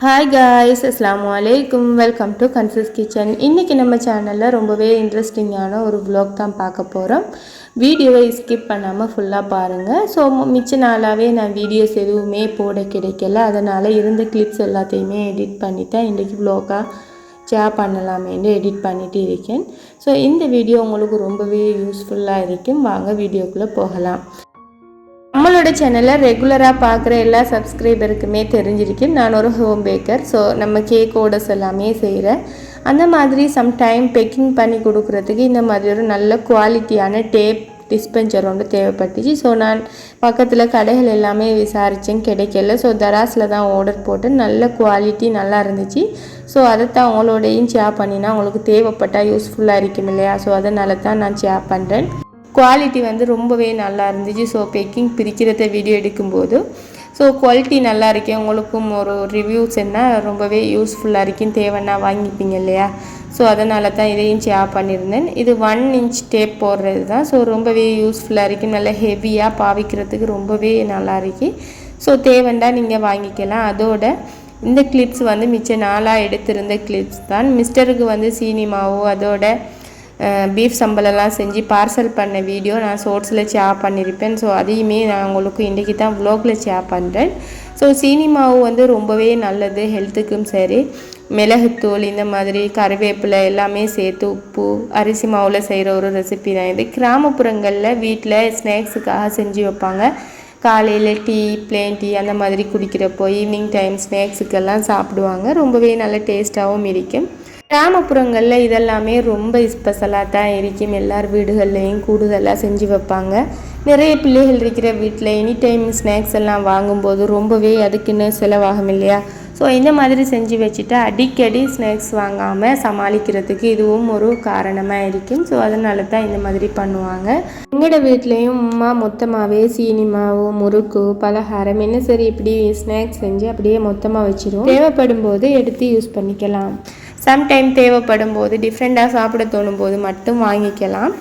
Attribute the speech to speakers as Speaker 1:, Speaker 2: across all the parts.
Speaker 1: Hi guys அஸ்லாம் வலைக்கும் welcome to guns kitchen இன்றைக்கி நம்ம சேனலில் ரொம்பவே இன்ட்ரெஸ்டிங்கான ஒரு vlog தான் பார்க்க போகிறோம் வீடியோவை ஸ்கிப் பண்ணாமல் ஃபுல்லாக பாருங்கள் ஸோ மிச்ச நாளாகவே நான் வீடியோஸ் எதுவுமே போட கிடைக்கல. அதனால் இருந்த கிளிப்ஸ் எல்லாத்தையுமே எடிட் பண்ணிட்டேன். இன்றைக்கி vlog-ஆ ஷேர் பண்ணலாமேன்னு எடிட் பண்ணிட்டு இருக்கேன். ஸோ இந்த வீடியோ உங்களுக்கு ரொம்பவே யூஸ்ஃபுல்லாக இருக்கும். வாங்க வீடியோக்குள்ளே போகலாம். என்னோட சேனலை ரெகுலராக பார்க்குற எல்லா சப்ஸ்கிரைபருக்குமே தெரிஞ்சிருக்கும். நான் ஒரு ஹோம் பேக்கர் ஸோ நம்ம கேக் ஓடஸ் எல்லாமே செய்கிறேன் அந்த மாதிரி சம்டைம் பேக்கிங் பண்ணி கொடுக்குறதுக்கு இந்த மாதிரி ஒரு நல்ல குவாலிட்டியான டேப் டிஸ்பென்சர் ஒன்று தேவைப்பட்டுச்சு. ஸோ நான் பக்கத்தில் கடைகள் எல்லாமே விசாரித்தேன் கிடைக்கல. ஸோ தராஸில் தான் ஆர்டர் போட்டு நல்ல குவாலிட்டி நல்லா இருந்துச்சு. ஸோ அதைத்தான் உங்களோடையும் ஷேர் பண்ணினா உங்களுக்கு தேவைப்பட்டால் யூஸ்ஃபுல்லாக இருக்கும் இல்லையா? ஸோ அதனால தான் நான் ஷேர் பண்ணுறேன் குவாலிட்டி வந்து ரொம்பவே நல்லா இருந்துச்சு. ஸோ பேக்கிங் பிரிக்கிறத வீடியோ எடுக்கும்போது ஸோ குவாலிட்டி நல்லா இருக்கு உங்களுக்கும் ஒரு ரிவ்யூஸ் என்ன ரொம்பவே யூஸ்ஃபுல்லாக இருக்குன்னு தேவைன்னா வாங்கிப்பீங்க இல்லையா? ஸோ அதனால தான் இதையும் ஷேர் பண்ணியிருந்தேன். இது ஒன் இன்ச் டேப் போடுறது தான். ஸோ ரொம்பவே யூஸ்ஃபுல்லாக இருக்குது நல்லா ஹெவியாக பாவிக்கிறதுக்கு ரொம்பவே நல்லா இருக்கு. ஸோ தேவைண்டா நீங்கள் வாங்கிக்கலாம். அதோட இந்த கிளிப்ஸ் வந்து மிச்ச நாளாக எடுத்திருந்த கிளிப்ஸ் தான். மிஸ்டருக்கு வந்து சீனிமாவோ அதோட பீஃப் சம்பளம்லாம் செஞ்சு பார்சல் பண்ண வீடியோ நான் ஷோர்ட்ஸில் ஷேர் பண்ணியிருப்பேன் ஸோ அதையுமே நான் உங்களுக்கு இன்றைக்கி தான் வ்ளாகில் ஷேர் பண்ணுறேன் ஸோ சீனி மாவு வந்து ரொம்பவே நல்லது ஹெல்த்துக்கும் சரி. மிளகுத்தூள் இந்த மாதிரி கருவேப்பிலை எல்லாமே சேர்த்து உப்பு அரிசி மாவில் செய்கிற ஒரு ரெசிபி தான் இது. கிராமப்புறங்களில் வீட்டில் ஸ்நாக்ஸுக்காக செஞ்சு வைப்பாங்க. காலையில் டீ பிளேன் டீ அந்த மாதிரி குடிக்கிறப்போ ஈவினிங் டைம் ஸ்நாக்ஸுக்கெல்லாம் சாப்பிடுவாங்க. ரொம்பவே நல்ல டேஸ்ட்டாகவும் இருக்கும். கிராமப்புறங்களில் இதெல்லாமே ரொம்ப ஸ்பெஷலாக தான் இருக்கும். எல்லார் வீடுகள்லேயும் கூடுதலாக செஞ்சு வைப்பாங்க. நிறைய பிள்ளைகள் இருக்கிற வீட்டில் எனி டைம் ஸ்நாக்ஸ் எல்லாம் வாங்கும்போது ரொம்பவே அதுக்குன்னு செலவாகும் இல்லையா? ஸோ இந்த மாதிரி செஞ்சு வச்சுட்டு அடிக்கடி ஸ்நாக்ஸ் வாங்காமல் சமாளிக்கிறதுக்கு இதுவும் ஒரு காரணமாக இருக்கும். ஸோ அதனால தான் இந்த மாதிரி பண்ணுவாங்க. எங்களோட வீட்லேயும் உமா மொத்தமாகவே சீனி மாவு முறுக்கு பலகாரம் என்ன சரி இப்படி ஸ்நாக்ஸ் செஞ்சு அப்படியே மொத்தமாக வச்சிருவோம். தேவைப்படும் போது எடுத்து யூஸ் பண்ணிக்கலாம். சம்டைம் தேவைப்படும் போது டிஃப்ரெண்ட்டாக சாப்பிட தோணும் போது மட்டும் வாங்கிக்கலாம்.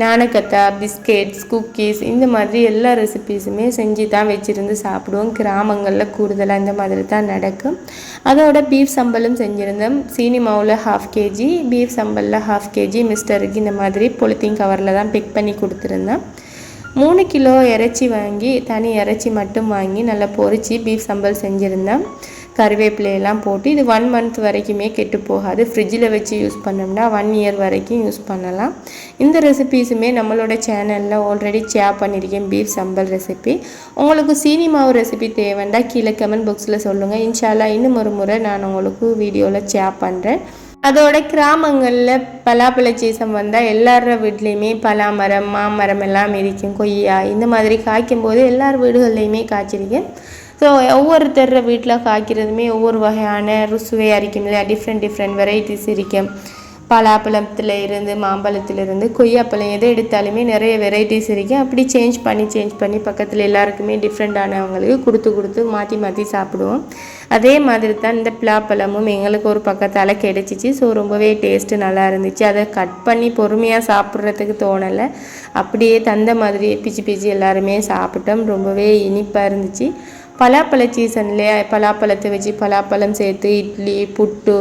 Speaker 1: நாணக்கத்தா பிஸ்கெட்ஸ் குக்கீஸ் இந்த மாதிரி எல்லா ரெசிபீஸுமே செஞ்சு தான் வச்சுருந்து சாப்பிடுவோம். கிராமங்களில் கூடுதலாக இந்த மாதிரி தான் நடக்கும். அதோட பீஃப் சம்பலும் செஞ்சுருந்தோம். சீனி மாவில் ஹாஃப் கேஜி பீஃப் சம்பலில் ஹாஃப் கேஜி மிஸ்டருக்கு இந்த மாதிரி பொலித்தீன் கவரில் தான் பிக் பண்ணி கொடுத்துருந்தேன் மூணு கிலோ இறைச்சி வாங்கி தனி இறைச்சி மட்டும் வாங்கி நல்லா பொறிச்சு பீஃப் சம்பல் செஞ்சுருந்தேன் கருவேப்பிலையெல்லாம் போட்டு இது ஒன் மந்த் வரைக்குமே கெட்டு போகாது. ஃப்ரிட்ஜில் வச்சு யூஸ் பண்ணோம்னா ஒன் இயர் வரைக்கும் யூஸ் பண்ணலாம். இந்த ரெசிபீஸுமே நம்மளோட சேனலில் ஆல்ரெடி ஷேர் பண்ணியிருக்கேன் பீஃப் சம்பல் ரெசிபி உங்களுக்கு சீனி மாவு ரெசிபி தேவைண்டா கீழே கமெண்ட் பாக்ஸில் சொல்லுங்கள் இன்ஷால்லா இன்னும் ஒரு முறை நான் உங்களுக்கு வீடியோவில் ஷேர் பண்ணுறேன் அதோட கிராமங்களில் பலாப்பழ சீசன் வந்தால் எல்லார வீட்லேயுமே பலாமரம் மாமரம் எல்லாம் இருக்கும். கொய்யா இந்த மாதிரி காய்க்கும் போது எல்லார் வீடுகள்லையுமே காய்ச்சிருக்கேன். ஸோ ஒவ்வொருத்தர் வீட்டில் காய்க்கிறதுமே ஒவ்வொரு வகையான ருசுவை அரிக்கும் இல்லையா? டிஃப்ரெண்ட் டிஃப்ரெண்ட் வெரைட்டிஸ் இருக்கும். பலாப்பழத்தில் இருந்து மாம்பழத்திலிருந்து கொய்யாப்பழம் எதை எடுத்தாலுமே நிறைய வெரைட்டிஸ் இருக்குது அப்படி சேஞ்ச் பண்ணி சேஞ்ச் பண்ணி பக்கத்தில் எல்லாருக்குமே டிஃப்ரெண்டானவங்களுக்கு கொடுத்து கொடுத்து மாற்றி மாற்றி சாப்பிடுவோம். அதே மாதிரி தான் இந்த பலாப்பழமும் எங்களுக்கு ஒரு பக்கத்தால் கிடைச்சிச்சு. ஸோ ரொம்பவே டேஸ்ட்டு நல்லா இருந்துச்சு. அதை கட் பண்ணி பொறுமையாக சாப்பிட்றதுக்கு தோணலை. அப்படியே தந்த மாதிரி பிச்சு பிச்சு எல்லாருமே சாப்பிட்டோம். ரொம்பவே இனிப்பாக இருந்துச்சு. பலாப்பழ சீசன்லேயே பலாப்பழத்தை வச்சு பலாப்பழம் சேர்த்து இட்லி புட்டு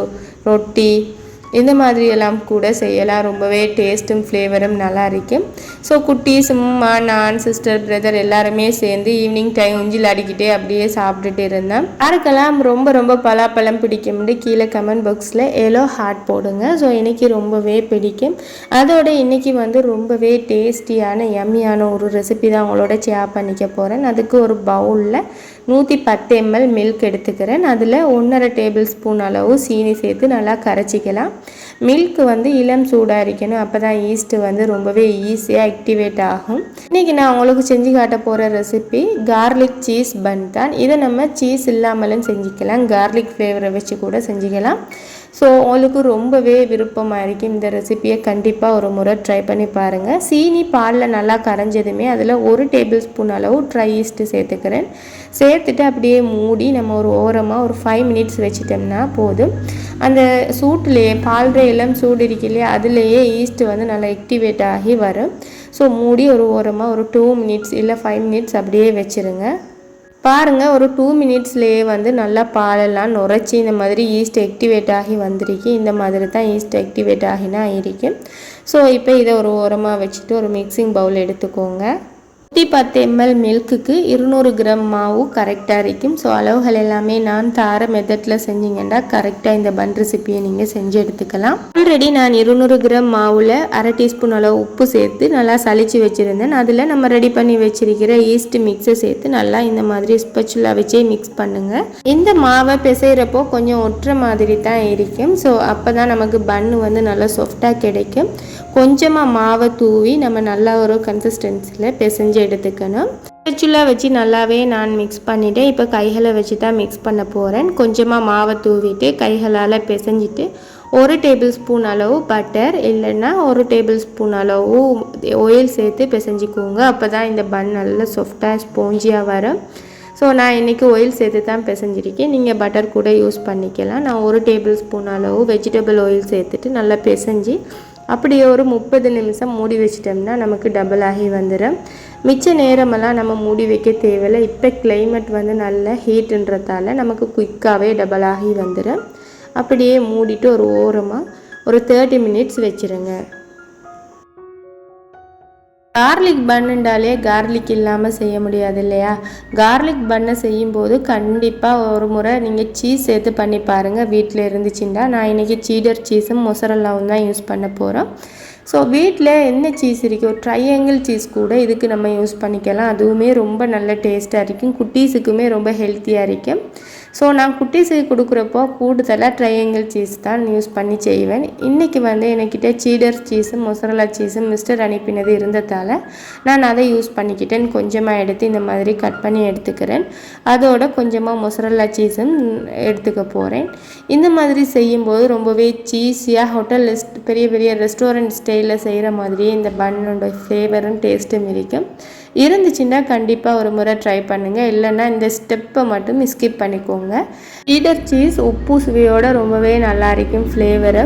Speaker 1: ரொட்டி இந்த மாதிரி எல்லாம் கூட செய்யலாம். ரொம்பவே டேஸ்ட்டும் ஃப்ளேவரும் நல்லா இருக்கும். ஸோ குட்டீஸ் அம்மா நான் சிஸ்டர் பிரதர் எல்லாருமே சேர்ந்து ஈவினிங் டைம் உஞ்சில் அடிக்கிட்டே அப்படியே சாப்பிட்டுட்டு இருந்தேன். யாருக்கெல்லாம் ரொம்ப ரொம்ப பலாப்பழம் பிடிக்கும்னு கீழே கமெண்ட் பாக்ஸில் எலோ ஹார்ட் போடுங்க. ஸோ இன்றைக்கி ரொம்பவே பிடிக்கும். அதோட இன்றைக்கி வந்து ரொம்பவே டேஸ்டியான யம்மியான ஒரு ரெசிபி தான் உங்களோட ஷேர் பண்ணிக்க போகிறேன் அதுக்கு ஒரு பவுலில் நூற்றி பத்து எம்எல் மில்க் எடுத்துக்கிறேன். அதில் ஒன்றரை டேபிள் ஸ்பூன் அளவு சீனி சேர்த்து நல்லா கரைச்சிக்கலாம். மில்க் வந்து இளம் சூடாக இருக்கணும் அப்போ தான் ஈஸ்ட்டு வந்து ரொம்பவே ஈஸியாக ஆக்டிவேட் ஆகும். இன்றைக்கி நான் உங்களுக்கு செஞ்சு காட்ட போகிற ரெசிபி கார்லிக் சீஸ் பன் தான். இதை நம்ம சீஸ் இல்லாமலும் செஞ்சுக்கலாம். கார்லிக் ஃப்ளேவரை வச்சு கூட செஞ்சுக்கலாம். ஸோ உங்களுக்கு ரொம்பவே விருப்பமாக இருக்கும். இந்த ரெசிபியை கண்டிப்பாக ஒரு முறை ட்ரை பண்ணி பாருங்கள் சீனி பாலில் நல்லா கரைஞ்சதுமே அதில் ஒரு டேபிள் ஸ்பூன் அளவு ட்ரை ஈஸ்ட்டு சேர்த்துக்கிறேன். சேர்த்துட்டு அப்படியே மூடி நம்ம ஒரு ஓரமாக ஒரு ஃபைவ் மினிட்ஸ் வச்சுட்டோம்னா போதும். அந்த சூட்லேயே பால்ற எல்லாம் சூடு இருக்கு இல்லையா அதுலேயே ஈஸ்ட் வந்து நல்லா ஆக்டிவேட் ஆகி வரும். ஸோ மூடி ஒரு ஓரமாக ஒரு டூ மினிட்ஸ் இல்லை ஃபைவ் மினிட்ஸ் அப்படியே வச்சுருங்க. பாருங்கள் ஒரு டூ மினிட்ஸ்லேயே வந்து நல்லா பாலெல்லாம் நுரைச்சி இந்த மாதிரி ஈஸ்ட் ஆக்டிவேட் ஆகி வந்திருக்கு. இந்த மாதிரி தான் ஈஸ்ட் ஆக்டிவேட் ஆகினா இருக்கும் ஸோ இப்போ இதை ஒரு ஓரமாக வச்சுட்டு ஒரு மிக்சிங் பவுல் எடுத்துக்கோங்க. நூற்றி பத்து எம்எல் மில்க்குக்கு இருநூறு கிராம் மாவு கரெக்டாக இருக்கும். ஸோ அளவுகள் எல்லாமே நான் தார மெத்தடில் செஞ்சீங்கன்னா கரெக்டாக இந்த பன் ரெசிபியை நீங்கள் செஞ்சு எடுத்துக்கலாம். ஆல்ரெடி நான் இருநூறு கிராம் மாவில் அரை டீஸ்பூன் அளவு உப்பு சேர்த்து நல்லா சளிச்சு வச்சுருந்தேன். அதில் நம்ம ரெடி பண்ணி வச்சிருக்கிற ஈஸ்ட் மிக்ஸை சேர்த்து நல்லா இந்த மாதிரி ஸ்பெச்சுலா வச்சே மிக்ஸ் பண்ணுங்கள் இந்த மாவை பிசைகிறப்போ கொஞ்சம் ஒட்டுற மாதிரி தான் இருக்கும். ஸோ அப்போ தான் நமக்கு பன்னு வந்து நல்லா சாஃப்டாக கிடைக்கும். கொஞ்சமாக மாவை தூவி நம்ம நல்லா ஒரு கன்சிஸ்டன்சியில் பிசைஞ்சு எடுத்துக்கணும். ஸ்பெச்சுலா வச்சு நல்லாவே நான் மிக்ஸ் பண்ணிவிட்டேன் இப்போ கைகளை வச்சு தான் மிக்ஸ் பண்ண போகிறேன் கொஞ்சமாக மாவை தூவிட்டு கைகளால் பிசைஞ்சிட்டு ஒரு டேபிள் ஸ்பூன் அளவு பட்டர் இல்லைன்னா ஒரு டேபிள் ஸ்பூன் அளவு ஆயில் சேர்த்து பிசைஞ்சிக்கோங்க. அப்போ தான் இந்த பன் நல்லா சாஃப்டாக ஸ்போஞ்சியாக வரும். ஸோ நான் இன்றைக்கி ஆயில் சேர்த்து தான் பிசைஞ்சிருக்கேன். நீங்கள் பட்டர் கூட யூஸ் பண்ணிக்கலாம். நான் ஒரு டேபிள் ஸ்பூன் அளவு வெஜிடபிள் ஆயில் சேர்த்துட்டு நல்லா பிசைஞ்சு அப்படியே ஒரு முப்பது நிமிஷம் மூடி வச்சிட்டோம்னா நமக்கு டபுள் ஆகி வந்துடும் மிச்ச நேரமெல்லாம் நம்ம மூடி வைக்க தேவையில்லை. இப்போ கிளைமேட் வந்து நல்ல ஹீட்டுன்றதால நமக்கு குயிக்காகவே டபுள் ஆகி வந்துடும் அப்படியே மூடிட்டு ஒரு ஓரமாக ஒரு தேர்ட்டி மினிட்ஸ் வச்சுருங்க. கார்லிக் பண்ணுண்டாலே கார்லிக் இல்லாமல் செய்ய முடியாது இல்லையா? கார்லிக் பண்ணை செய்யும்போது கண்டிப்பாக ஒரு முறை நீங்கள் சீஸ் சேர்த்து பண்ணி பாருங்கள் வீட்டில் இருந்துச்சுன்னா நான் இன்றைக்கி சீடர் சீஸும் மொசரல்லாவும் தான் யூஸ் பண்ண போகிறோம் ஸோ வீட்டில் என்ன சீஸ் இருக்கோ ட்ரையாங்கிள் சீஸ் கூட இதுக்கு நம்ம யூஸ் பண்ணிக்கலாம். அதுவுமே ரொம்ப நல்ல டேஸ்ட்டாக இருக்கும். குட்டீஸுக்குமே ரொம்ப ஹெல்த்தியாக இருக்கும். ஸோ நான் குட்டீஸுக்கு கொடுக்குறப்போ கூடுதலாக ட்ரையாங்கிள் சீஸ் தான் யூஸ் பண்ணி செய்வேன். இன்றைக்கி வந்து என்கிட்ட சீடர் சீஸும் மொசரலா சீஸும் மிஸ்டர் அனுப்பினது இருந்ததால் நான் அதை யூஸ் பண்ணிக்கிட்டேன். கொஞ்சமாக எடுத்து இந்த மாதிரி கட் பண்ணி எடுத்துக்கிறேன். அதோட கொஞ்சமாக மொசரலா சீஸும் எடுத்துக்க போகிறேன் இந்த மாதிரி செய்யும்போது ரொம்பவே சீஸியாக ஹோட்டல் பெரிய பெரிய ரெஸ்டாரண்ட் ஸ்டைலில் செய்கிற மாதிரியே இந்த பன்னோட ஃப்ளேவரும் டேஸ்ட்டும் இருக்கும். இருந்துச்சுன்னா கண்டிப்பாக ஒரு முறை ட்ரை பண்ணுங்கள் இல்லைன்னா இந்த ஸ்டெப்பை மட்டும் ஸ்கிப் பண்ணிக்கோங்க. ஈடர் சீஸ் உப்பு சுவையோடு ரொம்பவே நல்லா இருக்கும் ஃப்ளேவரு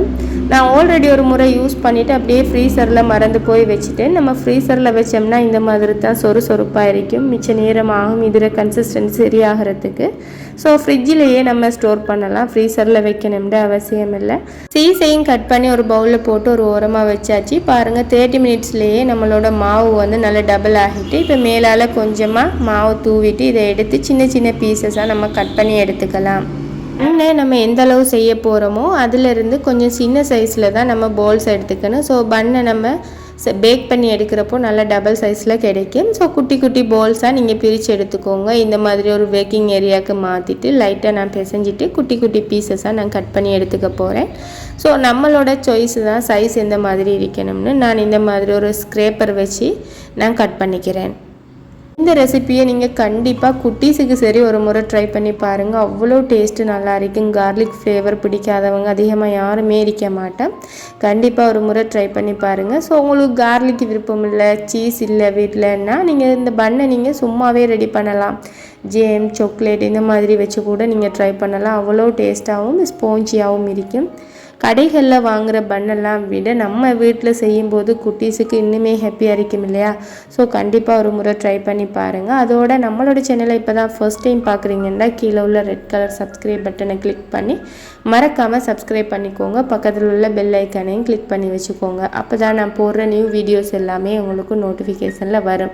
Speaker 1: நான் ஆல்ரெடி ஒரு முறை யூஸ் பண்ணிவிட்டு அப்படியே ஃப்ரீசரில் மறந்து போய் வச்சுட்டேன். நம்ம ஃப்ரீசரில் வச்சோம்னா இந்த மாதிரி தான் சொறு சொறுப்பாக இருக்கும். மிச்ச நேரம் ஆகும். இதில் கன்சிஸ்டன்சி சரியாகிறதுக்கு. ஸோ ஃப்ரிட்ஜிலேயே நம்ம ஸ்டோர் பண்ணலாம். ஃப்ரீசரில் வைக்கணும்ன்ற அவசியம் இல்லை சீசையும் கட் பண்ணி ஒரு பவுலில் போட்டு ஒரு ஓரமாக வச்சாச்சு. பாருங்கள் தேர்ட்டி மினிட்ஸ்லேயே நம்மளோட மாவு வந்து நல்லா டபுள் ஆகிட்டு இப்போ மேலால் கொஞ்சமாக மாவு தூவிட்டு இதை எடுத்து சின்ன சின்ன பீசஸாக நம்ம கட் பண்ணி எடுத்துக்கலாம். பண்ணை நம்ம எந்த அளவு செய்ய போகிறோமோ அதிலிருந்து கொஞ்சம் சின்ன சைஸில் தான் நம்ம பவுல்ஸ் எடுத்துக்கணும். ஸோ பண்ணை நம்ம பேக் பண்ணி எடுக்கிறப்போ நல்லா டபுள் சைஸில் கிடைக்கும். ஸோ குட்டி குட்டி போல்ஸாக நீங்கள் பிரித்து எடுத்துக்கோங்க. இந்த மாதிரி ஒரு பேக்கிங் ஏரியாவுக்கு மாற்றிட்டு லைட்டாக நான் பிசைஞ்சிட்டு குட்டி குட்டி பீசஸாக நான் கட் பண்ணி எடுத்துக்க போகிறேன் ஸோ நம்மளோட சாய்ஸ் தான் சைஸ் எந்த மாதிரி இருக்கணும்னு. நான் இந்த மாதிரி ஒரு ஸ்க்ரேப்பர் வச்சு நான் கட் பண்ணிக்கிறேன். இந்த ரெசிப்பியை நீங்கள் கண்டிப்பாக குட்டீஸுக்கு சரி ஒரு முறை ட்ரை பண்ணி பாருங்கள் அவ்வளோ டேஸ்ட்டு நல்லா இருக்கும் கார்லிக் ஃப்ளேவர் பிடிக்காதவங்க அதிகமாக யாருமே இருக்க மாட்டேன். கண்டிப்பாக ஒரு முறை ட்ரை பண்ணி பாருங்கள் ஸோ உங்களுக்கு கார்லிக் விருப்பம் இல்லை சீஸ் இல்லை வீட்டிலன்னா நீங்கள் இந்த பண்ணை நீங்கள் சும்மாவே ரெடி பண்ணலாம். ஜேம் சாக்லேட் இந்த மாதிரி வச்சு கூட நீங்கள் ட்ரை பண்ணலாம். அவ்வளோ டேஸ்ட்டாகவும் ஸ்பாஞ்சியாகவும் இருக்கும். கடைகளில் வாங்குகிற பண்ணெல்லாம் விட நம்ம வீட்டில் செய்யும்போது குட்டீஸுக்கு இன்னுமே ஹாப்பியாக இருக்கும் இல்லையா? ஸோ கண்டிப்பாக ஒரு முறை ட்ரை பண்ணி பாருங்கள் அதோட நம்மளோட சேனலை இப்போ தான் ஃபர்ஸ்ட் டைம் பார்க்குறீங்கன்னா கீழே உள்ள ரெட் கலர் சப்ஸ்கிரைப் பட்டனை கிளிக் பண்ணி மறக்காமல் சப்ஸ்கிரைப் பண்ணிக்கோங்க. பக்கத்தில் உள்ள பெல் ஐக்கானையும் கிளிக் பண்ணி வச்சுக்கோங்க. அப்போ தான் நான் போடுற நியூ வீடியோஸ் எல்லாமே உங்களுக்கு நோட்டிஃபிகேஷனில் வரும்.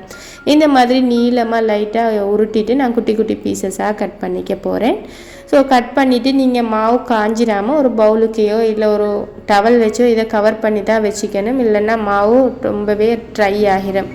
Speaker 1: இந்த மாதிரி நீளமாக லைட்டாக உருட்டிட்டு நான் குட்டி குட்டி பீசஸாக கட் பண்ணிக்க போகிறேன் ஸோ கட் பண்ணிவிட்டு நீங்கள் மாவு காஞ்சிடாமல் ஒரு பவுலுக்கையோ இல்லை ஒரு டவல் வச்சோ இதை கவர் பண்ணி தான் வச்சுக்கணும். இல்லைன்னா மாவு ரொம்பவே ட்ரை ஆகிடும்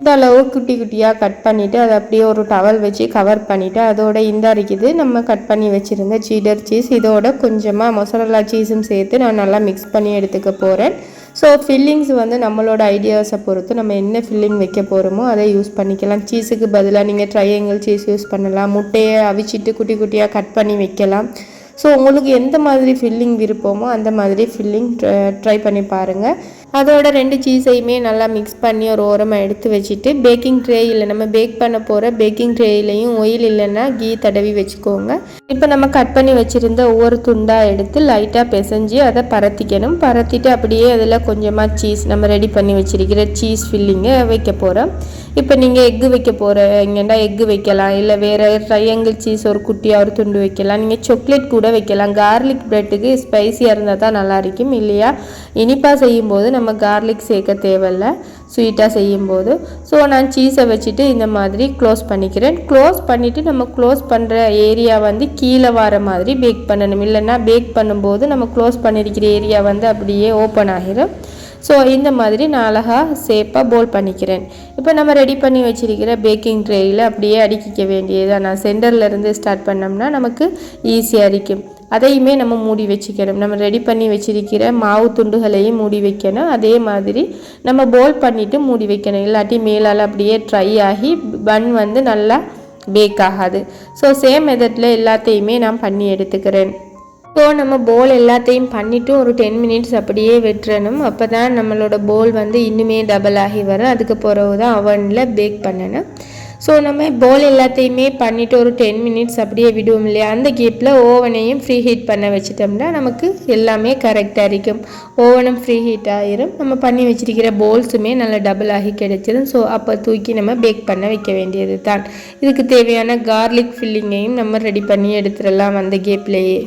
Speaker 1: இந்த அளவு குட்டி குட்டியாக கட் பண்ணிவிட்டு அதை அப்படியே ஒரு டவல் வச்சு கவர் பண்ணிவிட்டு அதோட இந்த இருக்குது நம்ம கட் பண்ணி வச்சுருந்த சீடர் சீஸ் இதோட கொஞ்சமாக மொசரல்லா சீஸும் சேர்த்து நான் நல்லா மிக்ஸ் பண்ணி எடுத்துக்க போகிறேன் ஸோ ஃபில்லிங்ஸ் வந்து நம்மளோட ஐடியாஸை பொறுத்து நம்ம என்ன ஃபில்லிங் வைக்க போகிறோமோ அதை யூஸ் பண்ணிக்கலாம். சீஸுக்கு பதிலாக நீங்கள் ட்ரையாங்கிள் சீஸ் யூஸ் பண்ணலாம். முட்டையை அவிச்சிட்டு குட்டி குட்டியாக கட் பண்ணி வைக்கலாம். ஸோ உங்களுக்கு எந்த மாதிரி ஃபில்லிங் விருப்பமோ அந்த மாதிரி ஃபில்லிங் ட்ரை பண்ணி பாருங்கள் அதோட ரெண்டு சீஸையுமே நல்லா மிக்ஸ் பண்ணி ஒரு ஓரமாக எடுத்து வச்சுட்டு பேக்கிங் ட்ரேயில் நம்ம பேக் பண்ண போகிற பேக்கிங் ட்ரேயிலையும் ஒயில் இல்லைன்னா கீ தடவி வச்சுக்கோங்க. இப்போ நம்ம கட் பண்ணி வச்சுருந்த ஒவ்வொரு துண்டாக எடுத்து லைட்டாக பிசைஞ்சு அதை பரத்திக்கணும். பரத்திட்டு அப்படியே அதில் கொஞ்சமாக சீஸ் நம்ம ரெடி பண்ணி வச்சுருக்கிற சீஸ் ஃபில்லிங்கை வைக்க போகிறோம் இப்போ நீங்கள் எக்கு வைக்க போகிறீங்கன்னா எக்கு வைக்கலாம் இல்லை வேறு ட்ரையாங்கிள் சீஸ் ஒரு குட்டியாக ஒரு துண்டு வைக்கலாம். நீங்கள் சாக்லேட் கூட வைக்கலாம். கார்லிக் ப்ரெட்டுக்கு ஸ்பைஸியாக இருந்தால் தான் நல்லா இருக்கும். இல்லையா? இனிப்பாக செய்யும்போது நம்ம கார்லிக் சேர்க்க தேவையில்ல. ஸ்வீட்டாக செய்யும்போது. ஸோ நான் சீஸை வச்சுட்டு இந்த மாதிரி க்ளோஸ் பண்ணிக்கிறேன். க்ளோஸ் பண்ணிவிட்டு நம்ம க்ளோஸ் பண்ணுற ஏரியா வந்து கீழே வர மாதிரி பேக் பண்ணணும். இல்லைன்னா பேக் பண்ணும்போது நம்ம க்ளோஸ் பண்ணியிருக்கிற ஏரியா வந்து அப்படியே ஓப்பன் ஆகிடும் ஸோ இந்த மாதிரி நான் அழகாக சேப்பாக போல் பண்ணிக்கிறேன். இப்போ நம்ம ரெடி பண்ணி வச்சிருக்கிற பேக்கிங் ட்ரேயில் அப்படியே அடுக்கிக்க வேண்டியதாக நான் சென்டர்லேருந்து ஸ்டார்ட் பண்ணோம்னா நமக்கு ஈஸியாக இருக்கும். அதையுமே நம்ம மூடி வச்சுக்கணும். நம்ம ரெடி பண்ணி வச்சிருக்கிற மாவு துண்டுகளையும் மூடி வைக்கணும். அதே மாதிரி நம்ம போல் பண்ணிவிட்டு மூடி வைக்கணும். இல்லாட்டி மேலால் அப்படியே ட்ரை ஆகி பன் வந்து நல்லா பேக் ஆகாது. ஸோ சேம் மெத்தடில் எல்லாத்தையுமே நான் பண்ணி எடுத்துக்கிறேன். ஸோ நம்ம போல் எல்லாத்தையும் பண்ணிவிட்டு ஒரு டென் மினிட்ஸ் அப்படியே விட்டுறணும். அப்போ தான் நம்மளோட போல் வந்து இன்னுமே டபுள் ஆகி வரும். அதுக்கு பிறகு தான் அவனில் பேக் பண்ணணும். ஸோ நம்ம போல் எல்லாத்தையுமே பண்ணிவிட்டு ஒரு டென் மினிட்ஸ் அப்படியே விடுவோம் இல்லையா? அந்த கேப்பில் ஓவனையும் ஃப்ரீ ஹீட் பண்ண வச்சிட்டோம்னா நமக்கு எல்லாமே கரெக்டாக இருக்கும். ஓவனும் ஃப்ரீ ஹீட் ஆகிரும் நம்ம பண்ணி வச்சிருக்கிற போல்ஸுமே நல்லா டபுள் ஆகி கிடைச்சிடும் ஸோ அப்போ தூக்கி நம்ம பேக் பண்ண வைக்க வேண்டியது தான் இதுக்கு தேவையான கார்லிக் ஃபில்லிங்கையும் நம்ம ரெடி பண்ணி எடுத்துடலாம் அந்த கேப்லேயே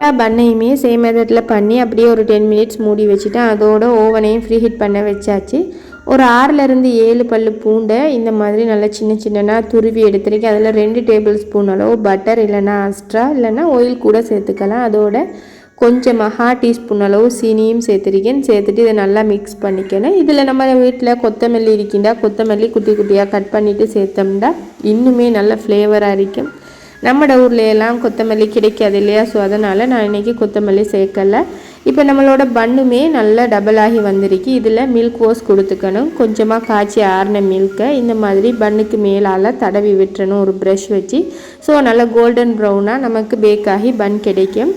Speaker 1: பண்ணையுமே சேம் மெத்தடில் பண்ணி அப்படியே ஒரு டென் மினிட்ஸ் மூடி வச்சுட்டேன் அதோட ஓவனையும் ஃப்ரீ ஹீட் பண்ண வச்சாச்சு. ஒரு ஆறுலேருந்து ஏழு பல் பூண்டை இந்த மாதிரி நல்லா சின்ன சின்னனா துருவி எடுத்துருக்கேன். அதில் ரெண்டு டேபிள் ஸ்பூன் அளவு பட்டர் இல்லைன்னா அஸ்ட்ரா இல்லைன்னா ஆயில் கூட சேர்த்துக்கலாம். அதோட கொஞ்சமாக ஹா டீஸ்பூன் அளவு சீனியும் சேர்த்துருக்கேன். சேர்த்துட்டு இதை நல்லா மிக்ஸ் பண்ணிக்கணும். இதில் நம்ம வீட்டில் கொத்தமல்லி இருக்கின்றா கொத்தமல்லி குட்டி குட்டியாக கட் பண்ணிவிட்டு சேர்த்தோம்னா இன்னுமே நல்ல ஃப்ளேவராக இருக்கும். நம்ம ஊர்லையெல்லாம் கொத்தமல்லி கிடைக்காது இல்லையா? ஸோ அதனால் நான் இன்றைக்கி கொத்தமல்லி சேர்க்கலை. இப்போ நம்மளோட பண்ணுமே நல்லா டபுள் ஆகி வந்திருக்கு. இதில் மில்க் ஓஸ் கொடுத்துக்கணும். கொஞ்சமாக காய்ச்சி ஆறின மில்கை இந்த மாதிரி பண்ணுக்கு மேலால் தடவி விட்டுறணும். ஒரு ப்ரஷ் வச்சு. ஸோ நல்லா கோல்டன் ப்ரௌனாக நமக்கு பேக் ஆகி பன் கிடைக்கும்.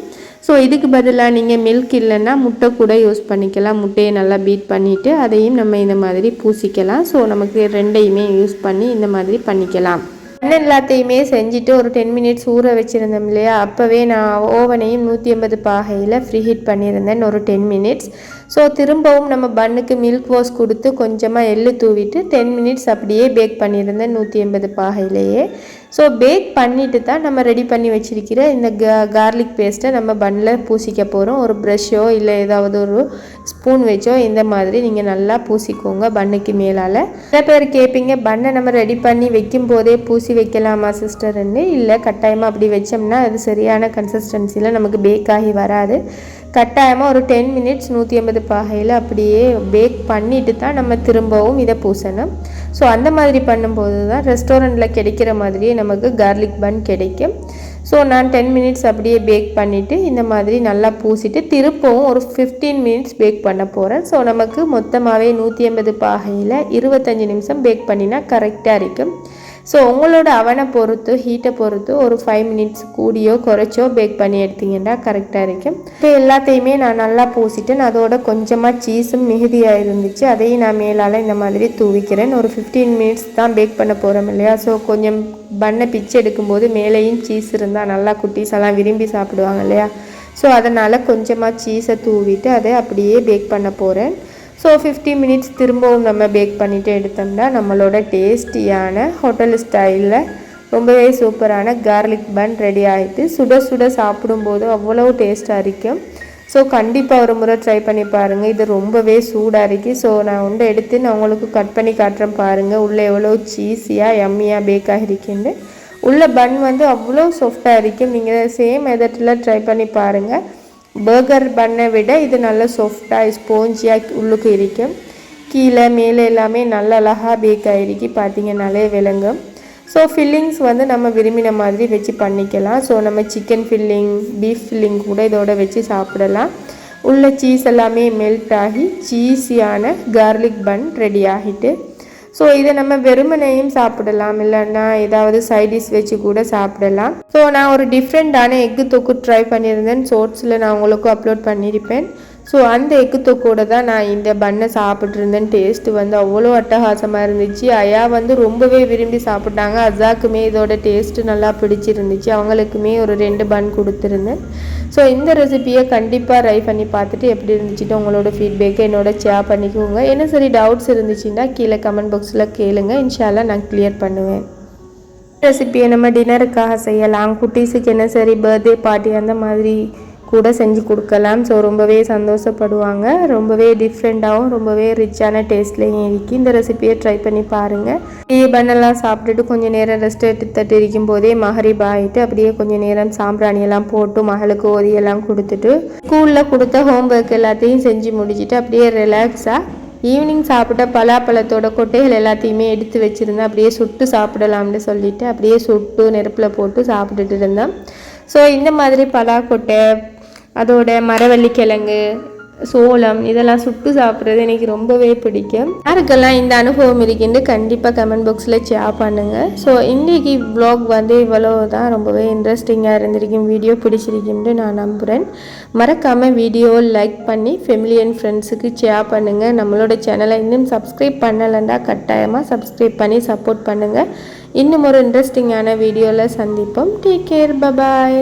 Speaker 1: ஸோ இதுக்கு பதிலாக நீங்கள் மில்க் இல்லைன்னா முட்டை கூட யூஸ் பண்ணிக்கலாம். முட்டையை நல்லா பீட் பண்ணிவிட்டு அதையும் நம்ம இந்த மாதிரி பூசிக்கலாம். ஸோ நமக்கு ரெண்டையுமே யூஸ் பண்ணி இந்த மாதிரி பண்ணிக்கலாம். அண்ணன் எல்லாத்தையுமே செஞ்சுட்டு ஒரு டென் மினிட்ஸ் ஊற வச்சுருந்தோம் இல்லையா? அப்போவே நான் ஓவனையும் நூற்றி ஐம்பது பாகையில் ஃப்ரீ ஹீட் பண்ணியிருந்தேன். ஒரு டென் மினிட்ஸ் ஸோ திரும்பவும் நம்ம பண்ணுக்கு மில்க் வாஷ் கொடுத்து கொஞ்சமாக எள்ளு தூவிட்டு டென் மினிட்ஸ் அப்படியே பேக் பண்ணியிருந்தேன் நூற்றி ஐம்பது பாகையிலேயே. ஸோ பேக் பண்ணிட்டு தான் நம்ம ரெடி பண்ணி வச்சிருக்கிற இந்த கா கார்லிக் பேஸ்ட்டை நம்ம பண்ணில் பூசிக்க போகிறோம் ஒரு ப்ரஷ்ஷோ இல்லை ஏதாவது ஒரு ஸ்பூன் வச்சோ இந்த மாதிரி நீங்கள் நல்லா பூசிக்கோங்க பண்ணுக்கு மேலால். சில பேர் கேட்பீங்க பண்ணை நம்ம ரெடி பண்ணி வைக்கும் போதே பூசி வைக்கலாமா சிஸ்டர்ன்னு? இல்லை கட்டாயமாக அப்படி வச்சோம்னா அது சரியான கன்சிஸ்டன்சியில் நமக்கு பேக் ஆகி வராது. கட்டாயமாக ஒரு டென் மினிட்ஸ் நூற்றி ஐம்பது பாகையில் அப்படியே பேக் பண்ணிட்டு தான் நம்ம திரும்பவும் இதை பூசணும். ஸோ அந்த மாதிரி பண்ணும்போது தான் ரெஸ்டாரண்ட்டில் கிடைக்கிற மாதிரியே நமக்கு கார்லிக் பன் கிடைக்கும். ஸோ நான் டென் மினிட்ஸ் அப்படியே பேக் பண்ணிவிட்டு இந்த மாதிரி நல்லா பூசிட்டு திருப்பவும் ஒரு ஃபிஃப்டீன் மினிட்ஸ் பேக் பண்ண போகிறேன் ஸோ நமக்கு மொத்தமாகவே நூற்றி ஐம்பது பாகையில் இருபத்தஞ்சி நிமிஷம் பேக் பண்ணினா கரெக்டாக இருக்கும். ஸோ உங்களோட அவனை பொறுத்து ஹீட்டை பொறுத்து ஒரு ஃபைவ் மினிட்ஸ் கூடியோ குறைச்சோ பேக் பண்ணி எடுத்தீங்கன்னா கரெக்டாக இருக்கும். இப்போ எல்லாத்தையுமே நான் நல்லா பூசிட்டேன். அதோட கொஞ்சமாக சீஸும் மிகுதியாக இருந்துச்சு. அதையும் நான் மேலால் இந்த மாதிரி தூவிக்கிறேன். ஒரு ஃபிஃப்டீன் மினிட்ஸ் தான் பேக் பண்ண போகிறோம் இல்லையா? ஸோ கொஞ்சம் பண்ணை பிச்சு எடுக்கும்போது மேலேயும் சீஸ் இருந்தால் நல்லா குட்டீஸ் எல்லாம் விரும்பி சாப்பிடுவாங்க இல்லையா? ஸோ அதனால் கொஞ்சமாக சீஸை தூவிட்டு அதை அப்படியே பேக் பண்ண போகிறேன் ஸோ ஃபிஃப்டி மினிட்ஸ் திரும்பவும் நம்ம பேக் பண்ணிவிட்டு எடுத்தோம்னா நம்மளோட டேஸ்டியான ஹோட்டல் ஸ்டைலில் ரொம்பவே சூப்பரான கார்லிக் பன் ரெடி ஆகிட்டு சுட சுட சாப்பிடும்போது அவ்வளோ டேஸ்ட்டாக இருக்கும். ஸோ கண்டிப்பாக ஒரு முறை ட்ரை பண்ணி பாருங்கள் இது ரொம்பவே சூடாக இருக்குது ஸோ நான் உண்டை எடுத்து நான் உங்களுக்கு கட் பண்ணி காட்டுறேன் பாருங்கள் உள்ளே எவ்வளோ சீஸியாக எம்மியாக பேக் ஆகிருக்குன்னு. உள்ள பன் வந்து அவ்வளோ சாஃப்டாக இருக்கும். நீங்கள் சேம் எதட்டில் ட்ரை பண்ணி பாருங்கள் பர்கர் பண்ணை விட இது நல்லா சாஃப்டாக ஸ்போஞ்சியாக உள்ளுக்கு இருக்கும் கீழே மேலே எல்லாமே நல்ல அழகாக பேக் ஆகிருக்கு பார்த்தீங்கன்னாலே விளங்கும். ஸோ ஃபில்லிங்ஸ் வந்து நம்ம விரும்பின மாதிரி வச்சு பண்ணிக்கலாம். ஸோ நம்ம சிக்கன் ஃபில்லிங் பீஃப் ஃபில்லிங் கூட இதோட வச்சு சாப்பிடலாம். உள்ள சீஸ் எல்லாமே மெல்ட் ஆகி சீஸியான கார்லிக் பன் ரெடி ஆகிட்டு ஸோ இதை நம்ம வெறுமனையும் சாப்பிடலாம் இல்லைன்னா ஏதாவது சைடிஷ் வச்சு கூட சாப்பிடலாம். ஸோ நான் ஒரு டிஃப்ரெண்ட்டான எக்கு தொக்கு ட்ரை பண்ணியிருந்தேன். ஷோர்ட்ஸில் நான் உங்களுக்கு அப்லோட் பண்ணியிருப்பேன். ஸோ அந்த எக்கு தொக்கோட தான் நான் இந்த பண்ணை சாப்பிட்ருந்தேன் டேஸ்ட்டு வந்து அவ்வளோ அட்டகாசமாக இருந்துச்சு. ஐயா வந்து ரொம்பவே விரும்பி சாப்பிட்டாங்க. அசாக்குமே இதோட டேஸ்ட்டு நல்லா பிடிச்சிருந்துச்சு. அவங்களுக்குமே ஒரு ரெண்டு பன் கொடுத்துருந்தேன். ஸோ இந்த ரெசிபியை கண்டிப்பாக ட்ரை பண்ணி பார்த்துட்டு எப்படி இருந்துச்சுட்டு உங்களோட ஃபீட்பேக்கை என்னோட ஷேர் பண்ணிக்கோங்க. என்ன சரி டவுட்ஸ் இருந்துச்சுன்னா கீழே கமெண்ட் பாக்ஸில் கேளுங்க. இன்ஷாலாம் நான் கிளியர் பண்ணுவேன். ரெசிபியை நம்ம டின்னருக்காக செய்யலாம். குட்டீஸுக்கு என்ன சரி பர்த்டே பார்ட்டி அந்த மாதிரி கூட செஞ்சு கொடுக்கலாம். ஸோ ரொம்பவே சந்தோஷப்படுவாங்க. ரொம்பவே டிஃப்ரெண்ட்டாகவும் ரொம்பவே ரிச்சான டேஸ்ட்லேயும் இருக்குது இந்த ரெசிபியை ட்ரை பண்ணி பாருங்கள் டீ பண்ணெல்லாம் சாப்பிட்டுட்டு கொஞ்சம் நேரம் ரெஸ்ட் எடுத்துட்டு இருக்கும் போதே மகரிப் ஆகிட்டு அப்படியே கொஞ்சம் நேரம் சாம்பிராணியெல்லாம் போட்டு மகளுக்கு ஓதியெல்லாம் கொடுத்துட்டு ஸ்கூலில் கொடுத்த ஹோம்ஒர்க் எல்லாத்தையும் செஞ்சு முடிச்சுட்டு அப்படியே ரிலாக்ஸாக ஈவினிங் சாப்பிட்ட பலாப்பழத்தோட கொட்டைகள் எல்லாத்தையுமே எடுத்து வச்சுருந்தேன். அப்படியே சுட்டு சாப்பிடலாம்னு சொல்லிட்டு அப்படியே சுட்டு நெருப்பில் போட்டு சாப்பிட்டுட்டு இருந்தேன். ஸோ இந்த மாதிரி பலாக்கொட்டை அதோட மரவள்ளி கிழங்கு சோளம் இதெல்லாம் சுட்டு சாப்பிட்றது எனக்கு ரொம்பவே பிடிக்கும். யாருக்கெல்லாம் இந்த அனுபவம் இருக்குன்னு கண்டிப்பாக கமெண்ட் பாக்ஸில் ஷேர் பண்ணுங்கள் ஸோ இன்றைக்கி வ்ளாக் வந்து இவ்வளோ தான் ரொம்பவே இன்ட்ரெஸ்டிங்காக இருந்திருக்கும். வீடியோ பிடிச்சிருக்கும்னு நான் நம்புகிறேன் மறக்காமல் வீடியோ லைக் பண்ணி ஃபெமிலி அண்ட் ஃப்ரெண்ட்ஸுக்கு ஷேர் பண்ணுங்கள் நம்மளோட சேனலை இன்னும் சப்ஸ்கிரைப் பண்ணலைன்னா கட்டாயமாக சப்ஸ்கிரைப் பண்ணி சப்போர்ட் பண்ணுங்கள் இன்னும் ஒரு இன்ட்ரெஸ்டிங்கான வீடியோவில் சந்திப்போம். Take care bye bye